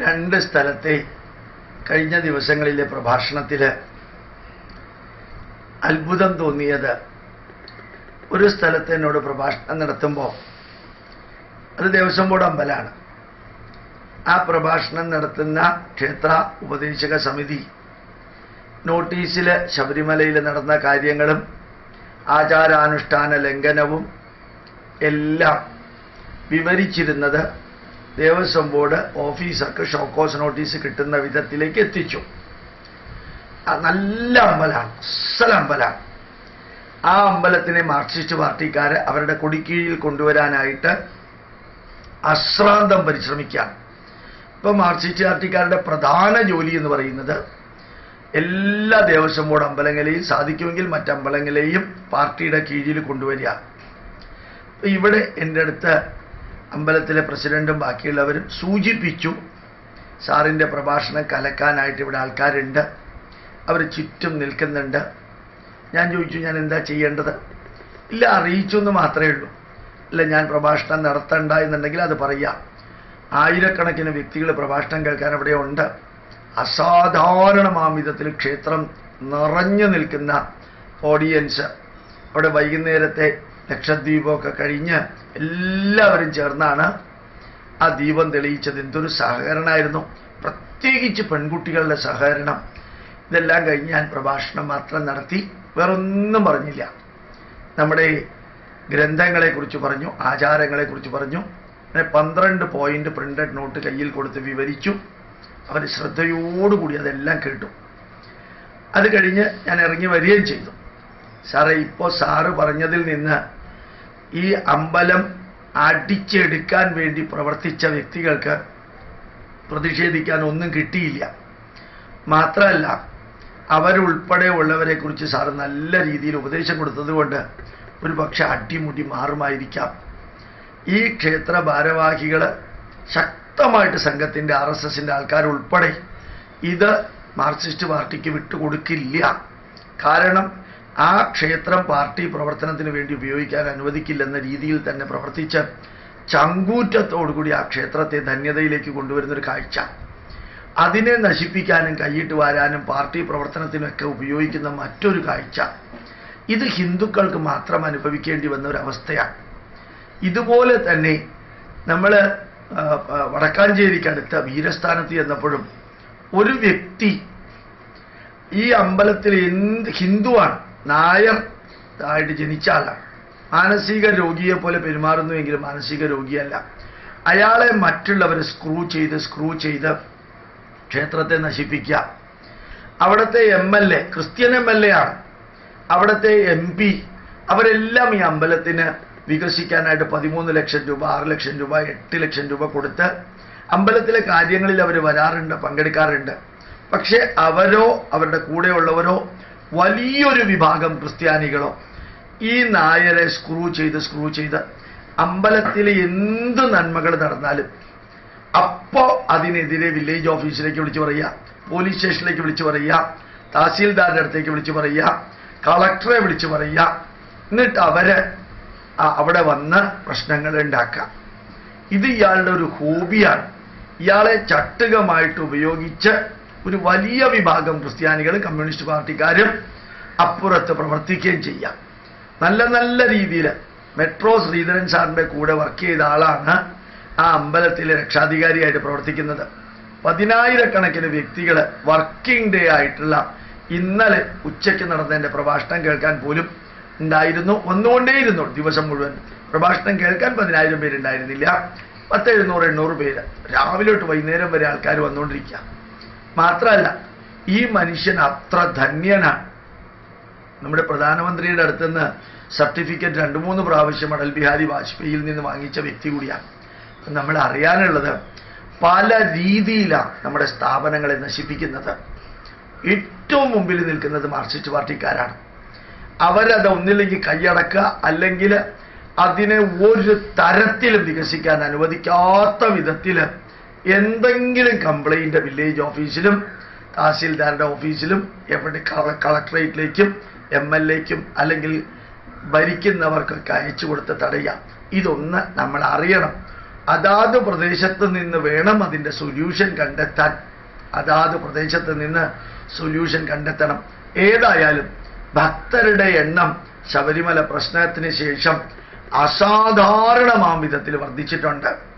രണ്ട് സ്ഥലത്തെ കഴിഞ്ഞ ദിവസങ്ങളിലെ പ്രഭാഷണത്തിൽ അത്ഭുതം തോന്നിയത് ഒരു സ്ഥലത്ത് എന്നോട് പ്രഭാഷണം നടത്തുമ്പോൾ അത് ദേവസ്വം ബോർഡ് അമ്പലമാണ്. ആ പ്രഭാഷണം നടത്തുന്ന ക്ഷേത്ര ഉപദേശക സമിതി നോട്ടീസിൽ ശബരിമലയിൽ നടന്ന കാര്യങ്ങളും ആചാരാനുഷ്ഠാന ലംഘനവും എല്ലാം വിവരിച്ചിരുന്നത് ദേവസ്വം ബോർഡ് ഓഫീസർക്ക് ഷോക്കോസ് നോട്ടീസ് കിട്ടുന്ന വിധത്തിലേക്ക് എത്തിച്ചു. നല്ല അമ്പലമാണ്. അസല അമ്പലമാണ്. ആ അമ്പലത്തിനെ മാർക്സിസ്റ്റ് പാർട്ടിക്കാർ അവരുടെ കൊടിക്കീഴിൽ കൊണ്ടുവരാനായിട്ട് അശ്രാന്തം പരിശ്രമിക്കുകയാണ്. ഇപ്പൊ മാർക്സിസ്റ്റ് പാർട്ടിക്കാരുടെ പ്രധാന ജോലി എന്ന് പറയുന്നത് എല്ലാ ദേവസ്വം ബോർഡ് അമ്പലങ്ങളെയും സാധിക്കുമെങ്കിൽ മറ്റമ്പലങ്ങളെയും പാർട്ടിയുടെ കീഴിൽ കൊണ്ടുവരിക. ഇവിടെ എന്റെ അടുത്ത് അമ്പലത്തിലെ പ്രസിഡന്റും ബാക്കിയുള്ളവരും സൂചിപ്പിച്ചു സാറിന്റെ പ്രഭാഷണം കലക്കാനായിട്ട് ഇവിടെ ആൾക്കാരുണ്ട്. അവർ ചുറ്റും നിൽക്കുന്നുണ്ട്. ഞാൻ ചോദിച്ചു ഞാൻ എന്താ ചെയ്യേണ്ടത്? ഇല്ല അറിയിച്ചു എന്ന് മാത്രമേ ഉള്ളൂ. അല്ല ഞാൻ പ്രഭാഷണം നടത്തണ്ട എന്നുണ്ടെങ്കിൽ അത് പറയാം ആയിരക്കണക്കിന് വ്യക്തികൾ പ്രഭാഷണം കേൾക്കാൻ അവിടെ ഉണ്ട്. അസാധാരണമാം വിധത്തിൽ ക്ഷേത്രം നിറഞ്ഞു നിൽക്കുന്ന ഓഡിയൻസ് അവിടെ വൈകുന്നേരത്തെ ലക്ഷദ്വീപമൊക്കെ കഴിഞ്ഞ് എല്ലാവരും ചേർന്നാണ് ആ ദീപം തെളിയിച്ചത്. എന്തൊരു സഹകരണമായിരുന്നു. പ്രത്യേകിച്ച് പെൺകുട്ടികളുടെ സഹകരണം. ഇതെല്ലാം കഴിഞ്ഞ് ഞാൻ പ്രഭാഷണം മാത്രം നടത്തി. വേറൊന്നും പറഞ്ഞില്ല. നമ്മുടെ ഗ്രന്ഥങ്ങളെക്കുറിച്ച് പറഞ്ഞു ആചാരങ്ങളെക്കുറിച്ച് പറഞ്ഞു. അങ്ങനെ പന്ത്രണ്ട് പോയിന്റ് പ്രിന്റഡ് നോട്ട് കയ്യിൽ കൊടുത്ത് വിവരിച്ചു. അവർ ശ്രദ്ധയോടുകൂടി അതെല്ലാം കേട്ടു. അത് കഴിഞ്ഞ് ഞാൻ ഇറങ്ങി വരികയും ചെയ്തു. സാറേ ഇപ്പോൾ സാറ് പറഞ്ഞതിൽ നിന്ന് ഈ അമ്പലം അടിച്ചെടുക്കാൻ വേണ്ടി പ്രവർത്തിച്ച വ്യക്തികൾക്ക് പ്രതിഷേധിക്കാൻ ഒന്നും കിട്ടിയില്ല. മാത്രമല്ല അവരുൾപ്പെടെ ഉള്ളവരെ കുറിച്ച് സാറ് നല്ല രീതിയിൽ ഉപദേശം കൊടുത്തതുകൊണ്ട് ഒരു പക്ഷെ അടിമുടി മാറുമായിരിക്കാം. ഈ ക്ഷേത്ര ഭാരവാഹികൾ ശക്തമായിട്ട് സംഘത്തിന്റെ ആർ എസ് എസിന്റെ ആൾക്കാരുൾപ്പെടെ ഇത് മാർക്സിസ്റ്റ് പാർട്ടിക്ക് വിട്ടുകൊടുക്കില്ല. കാരണം ആ ക്ഷേത്രം പാർട്ടി പ്രവർത്തനത്തിന് വേണ്ടി ഉപയോഗിക്കാൻ അനുവദിക്കില്ലെന്ന രീതിയിൽ തന്നെ പ്രവർത്തിച്ച് ചങ്കൂറ്റത്തോടുകൂടി ആ ക്ഷേത്രത്തെ ധന്യതയിലേക്ക് കൊണ്ടുവരുന്നൊരു കാഴ്ച. അതിനെ നശിപ്പിക്കാനും കൈയിട്ട് വാരാനും പാർട്ടി പ്രവർത്തനത്തിനൊക്കെ ഉപയോഗിക്കുന്ന മറ്റൊരു കാഴ്ച. ഇത് ഹിന്ദുക്കൾക്ക് മാത്രം അനുഭവിക്കേണ്ടി വന്ന ഒരു അവസ്ഥയാണ്. ഇതുപോലെ തന്നെ നമ്മൾ വടക്കാഞ്ചേരിക്കടുത്ത വീരസ്ഥാനത്ത് ചെന്നപ്പോഴും ഒരു വ്യക്തി ഈ അമ്പലത്തിൽ എന്ത് ഹിന്ദുവാണ് നായർ ആയിട്ട് ജനിച്ച ആളാണ്. മാനസിക രോഗിയെ പോലെ പെരുമാറുന്നുവെങ്കിലും മാനസിക രോഗിയല്ല. അയാളെ മറ്റുള്ളവർ സ്ക്രൂ ചെയ്ത് സ്ക്രൂ ചെയ്ത് ക്ഷേത്രത്തെ നശിപ്പിക്കുക. അവിടുത്തെ M L A Christian M L A ആണ്. അവിടുത്തെ എം പി അവരെല്ലാം ഈ അമ്പലത്തിന് വികസിക്കാനായിട്ട് പതിമൂന്ന് ലക്ഷം രൂപ ആറ് ലക്ഷം രൂപ എട്ട് ലക്ഷം രൂപ കൊടുത്ത് അമ്പലത്തിലെ കാര്യങ്ങളിൽ അവർ വരാറുണ്ട് പങ്കെടുക്കാറുണ്ട്. പക്ഷേ അവരോ അവരുടെ കൂടെയുള്ളവരോ വലിയൊരു വിഭാഗം ക്രിസ്ത്യാനികളോ ഈ നായരെ സ്ക്രൂ ചെയ്ത് സ്ക്രൂ ചെയ്ത് അമ്പലത്തിൽ എന്ത് നന്മകൾ നടന്നാലും അപ്പോ അതിനെതിരെ വില്ലേജ് ഓഫീസിലേക്ക് വിളിച്ചു പറയുക പോലീസ് സ്റ്റേഷനിലേക്ക് വിളിച്ചു പറയുക തഹസീൽദാരുടെ അടുത്തേക്ക് വിളിച്ചു പറയുക കളക്ടറെ വിളിച്ചു പറയുക. എന്നിട്ട് അവർ അവിടെ വന്ന് പ്രശ്നങ്ങൾ ഉണ്ടാക്കാം ഇത് ഇയാളുടെ ഒരു ഹോബിയാണ് ഇയാളെ ചട്ടുകമായിട്ട് ഉപയോഗിച്ച് ഒരു വലിയ വിഭാഗം ക്രിസ്ത്യാനികൾ കമ്മ്യൂണിസ്റ്റ് പാർട്ടിക്കാരും അപ്പുറത്ത് പ്രവർത്തിക്കുകയും ചെയ്യാം. നല്ല നല്ല രീതിയിൽ മെട്രോ ശ്രീധരൻ സാറിന്റെ കൂടെ വർക്ക് ചെയ്ത ആളാണ് ആ അമ്പലത്തിലെ രക്ഷാധികാരിയായിട്ട് പ്രവർത്തിക്കുന്നത്. പതിനായിരക്കണക്കിന് വ്യക്തികൾ വർക്കിംഗ് ഡേ ആയിട്ടുള്ള ഇന്നലെ ഉച്ചയ്ക്ക് നടന്നതിന്റെ പ്രഭാഷണം കേൾക്കാൻ പോലും ഉണ്ടായിരുന്നു. വന്നുകൊണ്ടേയിരുന്നു ദിവസം മുഴുവൻ. പ്രഭാഷണം കേൾക്കാൻ പതിനായിരം പേരുണ്ടായിരുന്നില്ല. പത്ത് എഴുന്നൂറ് എണ്ണൂറ് പേര്. രാവിലെ തൊട്ട് വൈകുന്നേരം വരെ ആൾക്കാർ വന്നുകൊണ്ടിരിക്കുക. മാത്രമല്ല ഈ മനുഷ്യൻ അത്ര ധന്യനാണ്. നമ്മുടെ പ്രധാനമന്ത്രിയുടെ അടുത്തുനിന്ന് സർട്ടിഫിക്കറ്റ് രണ്ട് മൂന്ന് പ്രാവശ്യം അടൽ ബിഹാരി വാജ്പേയിയിൽ നിന്ന് വാങ്ങിച്ച വ്യക്തി കൂടിയാണ്. നമ്മൾ അറിയാനുള്ളത് പല രീതിയിലാണ് നമ്മുടെ സ്ഥാപനങ്ങളെ നശിപ്പിക്കുന്നത്. ഏറ്റവും മുമ്പിൽ നിൽക്കുന്നത് മാർക്സിസ്റ്റ് പാർട്ടിക്കാരാണ്. അവരത് ഒന്നില്ലെങ്കിൽ കൈയടക്കുക അല്ലെങ്കിൽ അതിനെ ഒരു തരത്തിലും വികസിക്കാൻ അനുവദിക്കാത്ത വിധത്തിൽ എന്തെങ്കിലും കംപ്ലൈന്റ് വില്ലേജ് ഓഫീസിലും തഹസീൽദാരുടെ ഓഫീസിലും എവിടെ കള- കളക്ടറേറ്റിലേക്കും എം എൽ എക്കും അല്ലെങ്കിൽ ഭരിക്കുന്നവർക്കൊക്കെ അയച്ചു കൊടുത്ത് തടയാം. ഇതൊന്ന് നമ്മൾ അറിയണം. അതാത് പ്രദേശത്ത് നിന്ന് വേണം അതിന്റെ സൊല്യൂഷൻ കണ്ടെത്താൻ. അതാത് പ്രദേശത്ത് നിന്ന് സൊല്യൂഷൻ കണ്ടെത്തണം. ഏതായാലും ഭക്തരുടെ എണ്ണം ശബരിമല പ്രശ്നത്തിന് ശേഷം അസാധാരണമാം വിധത്തിൽ വർദ്ധിച്ചിട്ടുണ്ട്.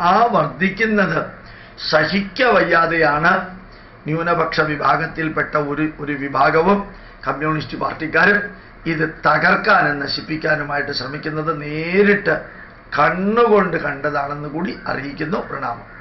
ആ വർദ്ധിക്കുന്നത് സഹിക്ക വയ്യാതെയാണ്. ന്യൂനപക്ഷ വിഭാഗത്തിൽപ്പെട്ട ഒരു ഒരു വിഭാഗവും കമ്മ്യൂണിസ്റ്റ് പാർട്ടിക്കാരും ഇത് തകർക്കാനും നശിപ്പിക്കാനുമായിട്ട് ശ്രമിക്കുന്നത് നേരിട്ട് കണ്ണുകൊണ്ട് കണ്ടതാണെന്ന് കൂടി അറിയിക്കുന്നു പ്രണാമം.